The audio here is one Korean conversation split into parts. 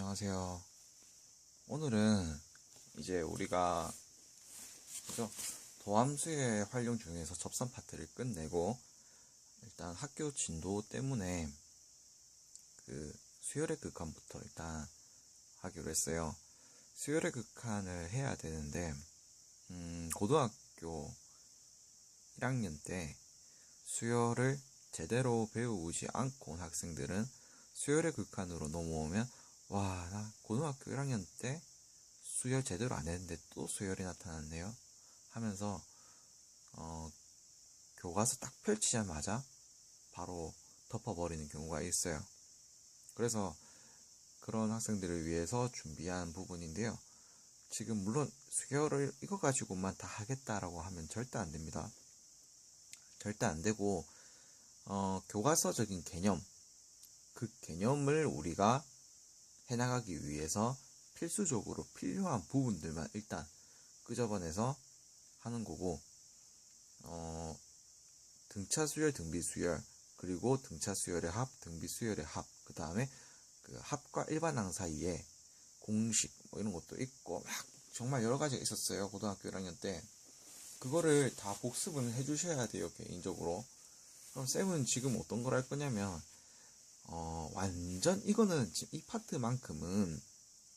안녕하세요. 오늘은 이제 우리가 그죠? 도함수의 활용 중에서 접선 파트를 끝내고 일단 학교 진도 때문에 그 수열의 극한부터 일단 하기로 했어요. 수열의 극한을 해야 되는데 음, 고등학교 1학년 때 수열을 제대로 배우지 않고 온 학생들은 수열의 극한으로 넘어오면 와, 나 고등학교 1학년 때 수열 제대로 안 했는데 또 수열이 나타났네요. 하면서 어, 교과서 딱 펼치자마자 바로 덮어버리는 경우가 있어요. 그래서 그런 학생들을 위해서 준비한 부분인데요. 지금 물론 수열을 이거 가지고만 다 하겠다라고 하면 절대 안 됩니다. 절대 안 되고 어, 교과서적인 개념 그 개념을 우리가 해나가기 위해서 필수적으로 필요한 부분들만 일단 끄집어내서 하는 거고 어, 등차 수열, 등비 수열 그리고 등차 수열의 합, 등비 수열의 합, 그 다음에 그 합과 일반항 사이에 공식 뭐 이런 것도 있고 막 정말 여러 가지가 있었어요 고등학교 1학년 때. 그거를 다 복습을 해주셔야 돼요 개인적으로. 그럼 쌤은 지금 어떤 걸 할 거냐면 어, 완전 이거는 이 파트만큼은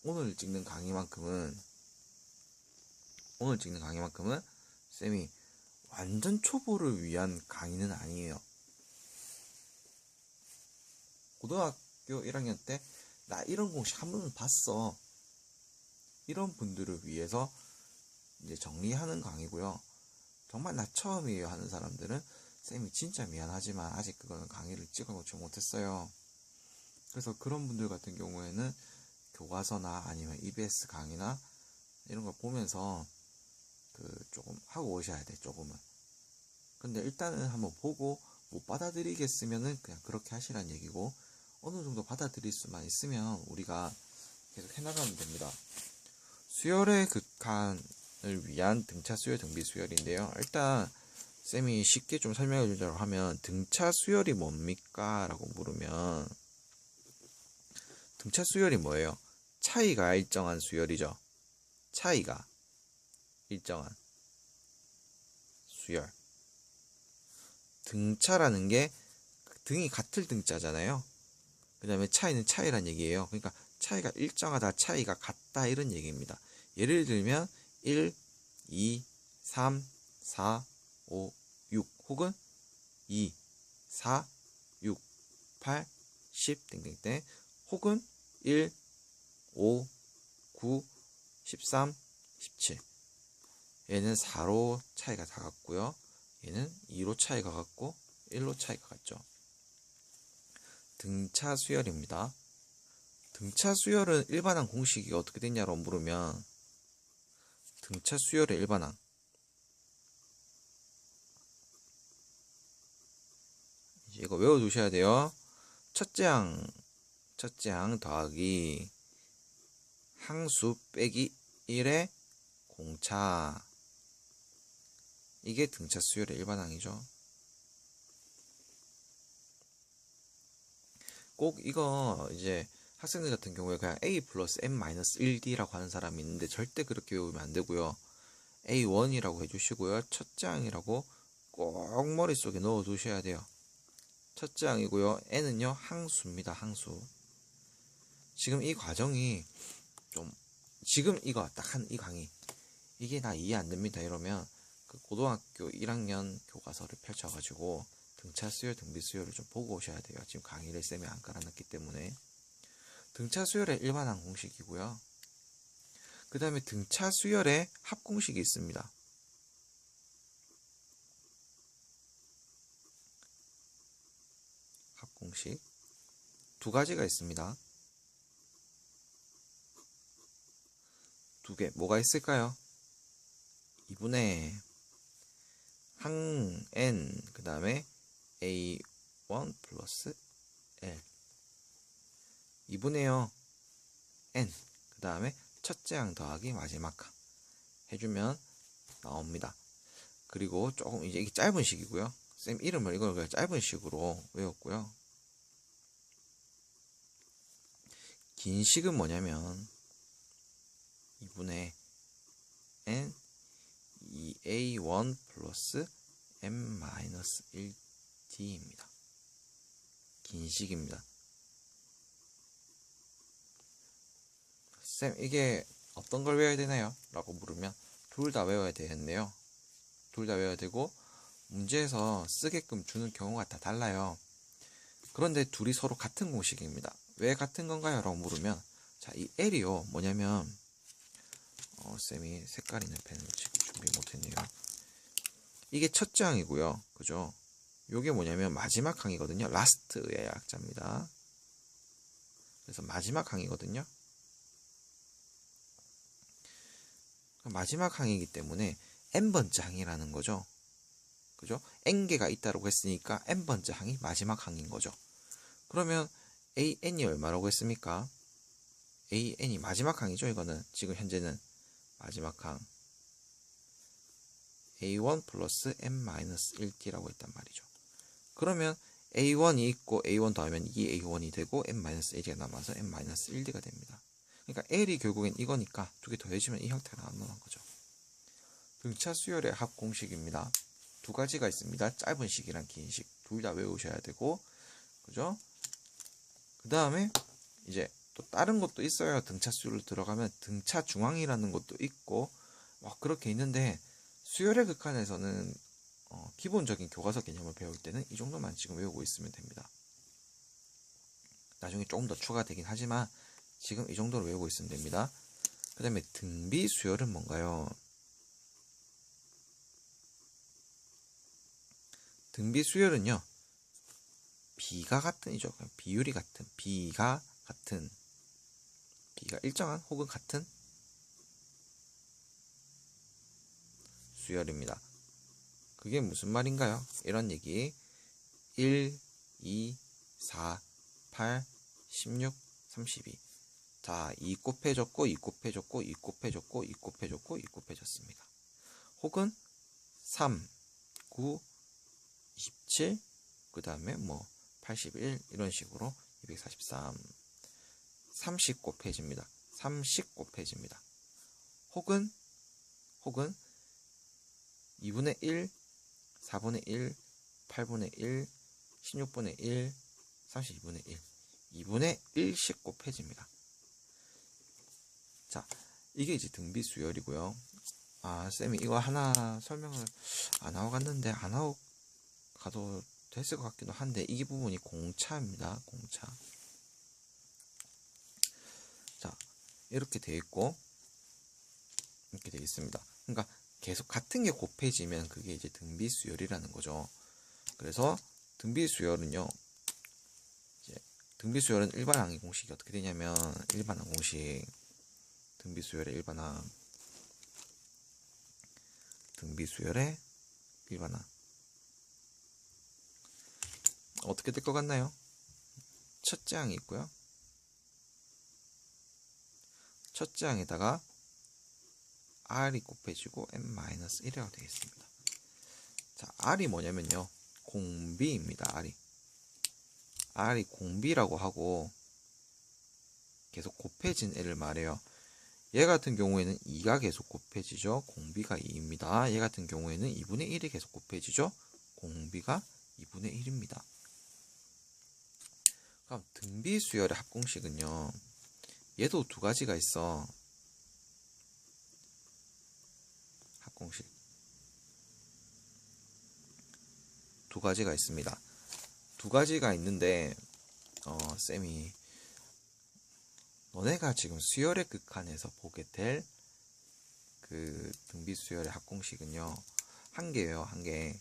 오늘 찍는 강의만큼은 오늘 찍는 강의만큼은 쌤이 완전 초보를 위한 강의는 아니에요. 고등학교 1학년 때 나 이런 공식 한 번은 봤어. 이런 분들을 위해서 이제 정리하는 강의고요. 정말 나 처음이에요 하는 사람들은 쌤이 진짜 미안하지만 아직 그거는 강의를 찍어놓지 못했어요. 그래서 그런 분들 같은 경우에는 교과서나 아니면 EBS 강의나 이런 걸 보면서 그 조금 하고 오셔야 돼 조금은. 근데 일단은 한번 보고 못 받아들이겠으면은 그냥 그렇게 하시란 얘기고 어느 정도 받아들일 수만 있으면 우리가 계속 해나가면 됩니다. 수열의 극한을 위한 등차 수열 등비 수열인데요. 일단 쌤이 쉽게 좀 설명해 주자고 하면 등차 수열이 뭡니까? 라고 물으면 등차 수열이 뭐예요? 차이가 일정한 수열이죠. 차이가 일정한 수열. 등차라는 게 등이 같을 등자잖아요. 그 다음에 차이는 차이란 얘기예요. 그러니까 차이가 일정하다, 차이가 같다 이런 얘기입니다. 예를 들면 1, 2, 3, 4, 5, 6 혹은 2, 4, 6, 8, 10 땡땡땡 혹은 1, 5, 9, 13, 17 얘는 4로 차이가 다 같고요. 얘는 2로 차이가 같고 1로 차이가 같죠. 등차 수열입니다. 등차 수열은 일반항 공식이 어떻게 됐냐고 물으면 등차 수열의 일반항 이거 외워두셔야 돼요. 첫째 항, 첫째 항 더하기 항수 빼기 1의 공차. 이게 등차 수열의 일반항이죠. 꼭 이거 이제 학생들 같은 경우에 그냥 a 플러스 m 마이너스 1d라고 하는 사람이 있는데 절대 그렇게 외우면 안 되고요. a1이라고 해주시고요. 첫째 항이라고 꼭 머릿속에 넣어 두셔야 돼요. 첫째 항이고요. n은요 항수입니다. 항수. 지금 이 과정이 좀 지금 이거 딱 한 이 강의 이게 나 이해 안 됩니다. 이러면 그 고등학교 1학년 교과서를 펼쳐가지고 등차 수열, 등비 수열을 좀 보고 오셔야 돼요. 지금 강의를 쌤이 안 깔아놨기 때문에 등차 수열의 일반항 공식이고요. 그 다음에 등차 수열의 합 공식이 있습니다. 합 공식 두 가지가 있습니다. 두 개 뭐가 있을까요? 2분의 항 n 그 다음에 a1 플러스 l 2분의요 n 그 다음에 첫째 항 더하기 마지막 항 해주면 나옵니다. 그리고 조금 이제 이게 짧은 식이고요. 쌤 이름을 이걸 그냥 짧은 식으로 외웠고요. 긴 식은 뭐냐면 2분의 n 2a1 플러스 n-1t입니다. 긴 식입니다. 쌤, 이게 어떤 걸 외워야 되나요? 라고 물으면 둘 다 외워야 되겠네요. 둘 다 외워야 되고 문제에서 쓰게끔 주는 경우가 다 달라요. 그런데 둘이 서로 같은 공식입니다. 왜 같은 건가요? 라고 물으면 자, 이 L이요. 뭐냐면 어, 쌤이 색깔 있는 펜을 지금 준비 못했네요. 이게 첫째 항이고요. 그죠? 요게 뭐냐면 마지막 항이거든요. 라스트의 약자입니다. 그래서 마지막 항이거든요. 마지막 항이기 때문에 n번째 항이라는 거죠. 그죠? n개가 있다고 했으니까 n번째 항이 마지막 항인 거죠. 그러면 an이 얼마라고 했습니까? an이 마지막 항이죠. 이거는 지금 현재는 마지막 항 a1 플러스 n-1t라고 했단 말이죠. 그러면 a1이 있고 a1 더하면 2a1이 되고 n-1이 남아서 n-1d가 됩니다. 그러니까 L이 결국엔 이거니까 두 개 더해지면 이 형태가 나오는 거죠. 등차 수열의 합 공식입니다. 두 가지가 있습니다. 짧은 식이랑 긴 식. 둘 다 외우셔야 되고, 그죠? 그 다음에 이제 또 다른 것도 있어요. 등차 수열로 들어가면 등차 중앙이라는 것도 있고, 막 그렇게 있는데, 수열의 극한에서는 어, 기본적인 교과서 개념을 배울 때는 이 정도만 지금 외우고 있으면 됩니다. 나중에 조금 더 추가되긴 하지만 지금 이 정도로 외우고 있으면 됩니다. 그 다음에 등비 수열은 뭔가요? 등비 수열은요. 비가 같은이죠. 비율이 같은, 비가 같은, 비가 일정한 혹은 같은 수열입니다. 그게 무슨 말인가요? 이런 얘기. 1, 2, 4, 8, 16, 32. 자, 2 곱해졌고, 2 곱해졌고, 2 곱해졌고, 2 곱해졌고, 2 곱해졌습니다. 혹은 3, 9, 27, 그 다음에 뭐 81 이런 식으로 243, 30 곱해집니다. 30 곱해집니다. 혹은 혹은 2분의 1, 4분의 1, 8분의 1, 16분의 1, 32분의 1, 2분의 1씩 곱해집니다. 자, 이게 이제 등비 수열이고요. 아, 쌤이 이거 하나 설명을 안 하고 갔는데 안 하고 가도 됐을 것 같기도 한데 이 부분이 공차입니다. 공차. 자, 이렇게 돼 있고 이렇게 돼 있습니다. 그러니까 계속 같은 게 곱해지면 그게 이제 등비 수열이라는 거죠. 그래서 등비 수열은요. 이제 등비 수열은 일반항의 공식이 어떻게 되냐면 일반항 공식 등비수열의 일반항 등비수열의 일반항 어떻게 될 것 같나요? 첫째 항이 있고요. 첫째 항에다가 r이 곱해지고 n-1이라고 되어 있습니다. 자, r이 뭐냐면요. 공비입니다. r이. r이 공비라고 하고 계속 곱해진 애를 말해요. 얘 같은 경우에는 2가 계속 곱해지죠. 공비가 2입니다. 얘 같은 경우에는 2분의 1이 계속 곱해지죠. 공비가 2분의 1입니다. 그럼 등비 수열의 합공식은요. 얘도 두 가지가 있어. 합공식. 두 가지가 있습니다. 두 가지가 있는데 어, 쌤이 너네가 지금 수열의 극한에서 보게 될 그 등비 수열의 합공식은요 한 개예요 한 개.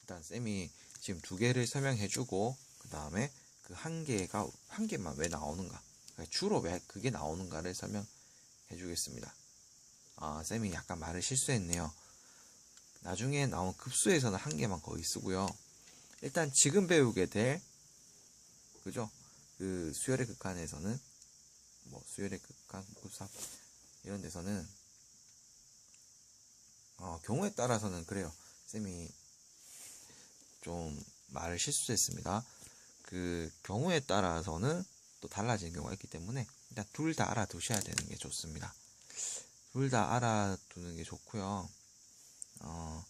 일단 쌤이 지금 두 개를 설명해주고 그 다음에 그 한 개가 한 개만 왜 나오는가 주로 왜 그게 나오는가를 설명해 주겠습니다. 아 쌤이 약간 말을 실수했네요. 나중에 나온 급수에서는 한 개만 거의 쓰고요. 일단 지금 배우게 될 그죠? 그 수열의 극한에서는 뭐 수열의 극한, 급삽 이런 데서는 어, 경우에 따라서는 그래요. 쌤이 좀 말을 실수했습니다. 그 경우에 따라서는 또 달라지는 경우가 있기 때문에 일단 둘 다 알아두셔야 되는 게 좋습니다. 둘 다 알아두는 게 좋고요. 어,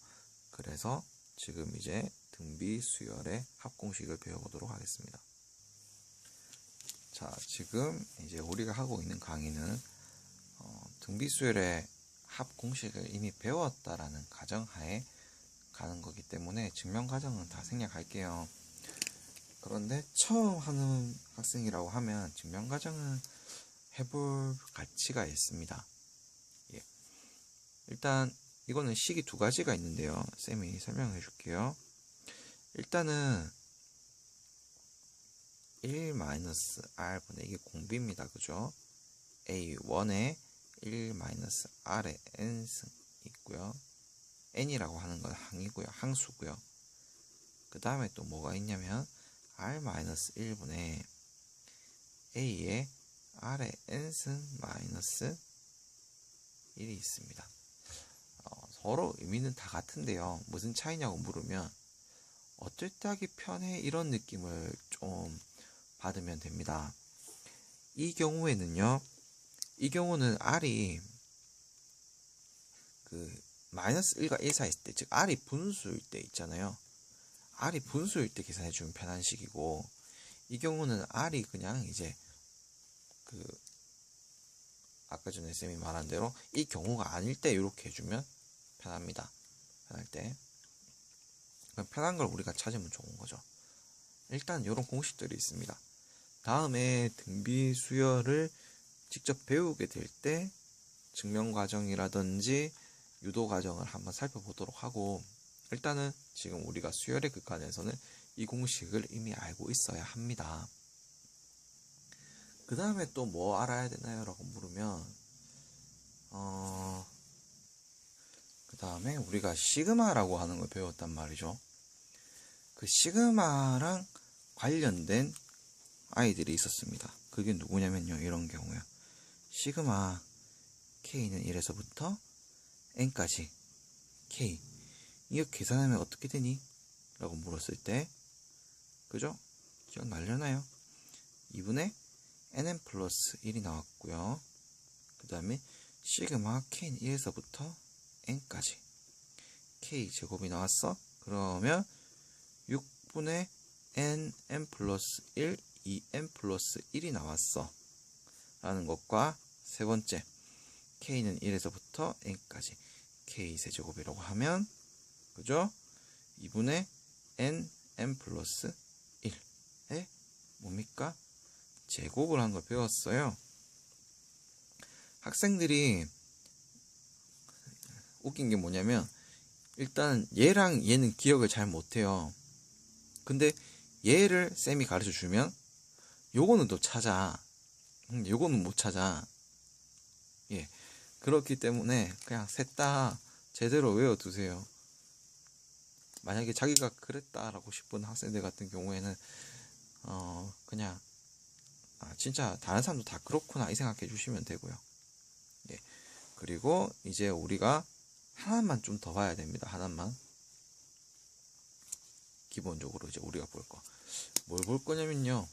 그래서 지금 이제 등비 수열의 합공식을 배워보도록 하겠습니다. 자, 지금 이제 우리가 하고 있는 강의는 어, 등비 수열의 합공식을 이미 배웠다라는 가정하에 가는 거기 때문에 증명 과정은 다 생략할게요. 그런데 처음 하는 학생이라고 하면 증명 과정은 해볼 가치가 있습니다. 예. 일단 이거는 식이 두 가지가 있는데요. 쌤이 설명해 줄게요. 일단은 1-r분의 이게 공비입니다. 그죠? a1에 1-r의 n승 있고요. n이라고 하는 건 항이고요. 항수고요. 그 다음에 또 뭐가 있냐면 r-1분의 a의 r의 n승 마이너스 1이 있습니다. 어, 서로 의미는 다 같은데요. 무슨 차이냐고 물으면 어쩔 때 하기 편해 이런 느낌을 좀 받으면 됩니다. 이 경우에는요. 이 경우는 r이 그 마이너스 1과 1 사이 있을 때, 즉 r이 분수일 때 있잖아요. R이 분수일 때 계산해 주면 편한 식이고 이 경우는 r이 그냥 이제 그 아까 전에 쌤이 말한 대로 이 경우가 아닐 때 이렇게 해주면 편합니다. 편할 때 편한 걸 우리가 찾으면 좋은 거죠. 일단 이런 공식들이 있습니다. 다음에 등비 수열을 직접 배우게 될 때 증명 과정이라든지 유도 과정을 한번 살펴보도록 하고 일단은 지금 우리가 수열의 극한에서는 이 공식을 이미 알고 있어야 합니다. 그 다음에 또 뭐 알아야 되나요? 라고 물으면 어... 그 다음에 우리가 시그마라고 하는 걸 배웠단 말이죠. 그 시그마랑 관련된 아이들이 있었습니다. 그게 누구냐면요. 이런 경우요. 시그마 K는 1에서부터 N까지 K 이거 계산하면 어떻게 되니? 라고 물었을 때 그죠? 기억날려나요? 2분의 nn 플러스 1이 나왔고요. 그 다음에 시그마 k는 1에서부터 n까지 k 제곱이 나왔어? 그러면 6분의 n n 플러스 1 2n 플러스 1이 나왔어. 라는 것과 세 번째 k는 1에서부터 n까지 k 세제곱이라고 하면 그죠? 2분의 n n 플러스 1에 뭡니까? 제곱을 한 걸 배웠어요. 학생들이 웃긴 게 뭐냐면 일단 얘랑 얘는 기억을 잘 못해요. 근데 얘를 쌤이 가르쳐 주면 요거는 또 찾아. 음, 요거는 못 찾아. 예. 그렇기 때문에 그냥 셋 다 제대로 외워두세요. 만약에 자기가 그랬다라고 싶은 학생들 같은 경우에는 어 그냥 아 진짜 다른 사람도 다 그렇구나 이 생각해 주시면 되고요. 예. 그리고 이제 우리가 하나만 좀 더 봐야 됩니다. 하나만. 기본적으로 이제 우리가 볼 거. 뭘 볼 거냐면요.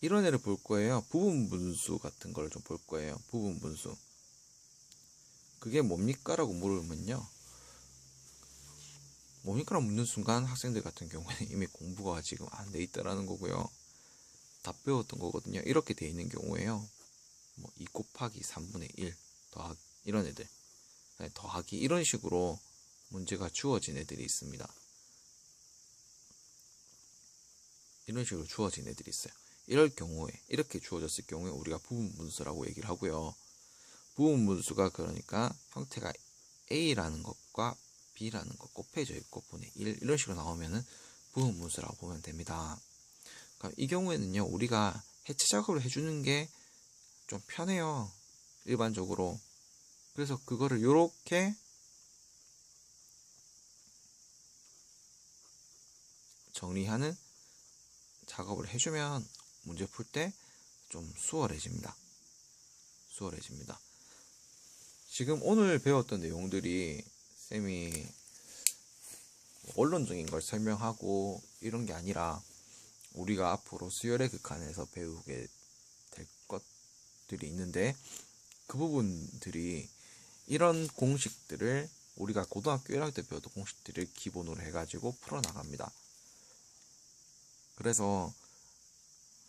이런 애를 볼 거예요. 부분 분수 같은 걸 좀 볼 거예요. 부분 분수. 그게 뭡니까? 라고 물으면요. 라고 묻는 순간 학생들 같은 경우에는 이미 공부가 지금 안 돼 있다라는 거고요. 다 배웠던 거거든요. 이렇게 돼 있는 경우에요. 뭐 2 곱하기 3분의 1 더하기 이런 애들. 네, 더하기 이런 식으로 문제가 주어진 애들이 있습니다. 이런 식으로 주어진 애들이 있어요. 이럴 경우에 이렇게 주어졌을 경우에 우리가 부분 분수라고 얘기를 하고요. 부분 분수가 그러니까 형태가 a라는 것과 b라는 것 곱해져 있고 분의 1 이런 식으로 나오면은 부분 분수라고 보면 됩니다. 그러니까 이 경우에는요 우리가 해체 작업을 해주는 게 좀 편해요. 일반적으로 그래서 그거를 이렇게 정리하는 작업을 해주면 문제 풀 때 좀 수월해집니다. 수월해집니다. 지금 오늘 배웠던 내용들이 쌤이 언론적인 걸 설명하고 이런 게 아니라 우리가 앞으로 수열의 극한에서 배우게 될 것들이 있는데 그 부분들이 이런 공식들을 우리가 고등학교 1학년 때 배웠던 공식들을 기본으로 해가지고 풀어나갑니다. 그래서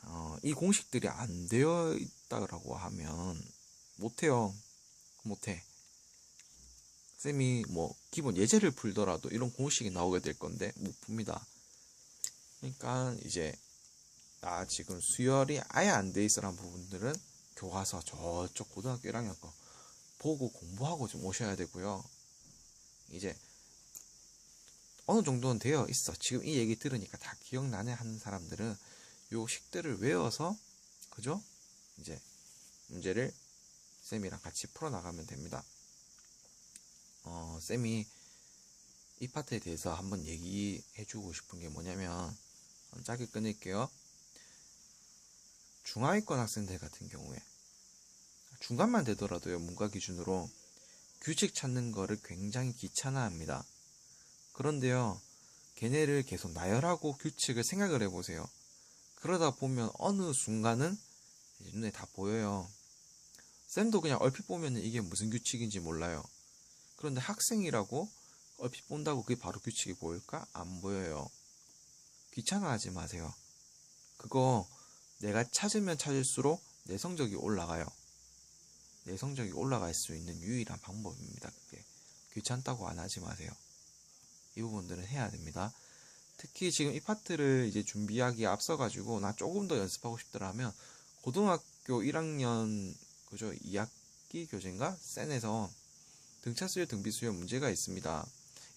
어, 이 공식들이 안 되어 있다라고 하면 못해요. 못해. 쌤이 뭐 기본 예제를 풀더라도 이런 공식이 나오게 될 건데 못 풉니다. 그러니까 이제 나 지금 수열이 아예 안 돼 있어라는 부분들은 교과서 저쪽 고등학교 1학년 거 보고 공부하고 좀 오셔야 되고요. 이제 어느 정도는 되어 있어. 지금 이 얘기 들으니까 다 기억나네 하는 사람들은 요 식들을 외워서 그죠? 이제 문제를 쌤이랑 같이 풀어 나가면 됩니다. 어, 쌤이 이 파트에 대해서 한번 얘기해 주고 싶은 게 뭐냐면 짧게 끊을게요. 중하위권 학생들 같은 경우에 중간만 되더라도요 문과 기준으로 규칙 찾는 거를 굉장히 귀찮아합니다. 그런데요 걔네를 계속 나열하고 규칙을 생각을 해보세요. 그러다 보면 어느 순간은 눈에 다 보여요. 쌤도 그냥 얼핏 보면 이게 무슨 규칙인지 몰라요. 그런데 학생이라고 얼핏 본다고 그게 바로 규칙이 보일까? 안 보여요. 귀찮아하지 마세요. 그거 내가 찾으면 찾을수록 내 성적이 올라가요. 내 성적이 올라갈 수 있는 유일한 방법입니다. 그게 귀찮다고 안 하지 마세요. 이 부분들은 해야 됩니다. 특히 지금 이 파트를 이제 준비하기에 앞서 가지고 나 조금 더 연습하고 싶더라면 고등학교 1학년 그죠 2학기 교재인가 센에서 등차 수열 등비 수열 문제가 있습니다.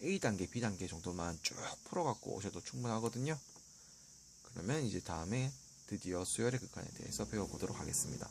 A단계, B단계 정도만 쭉 풀어갖고 오셔도 충분하거든요. 그러면 이제 다음에 드디어 수열의 극한에 대해서 배워보도록 하겠습니다.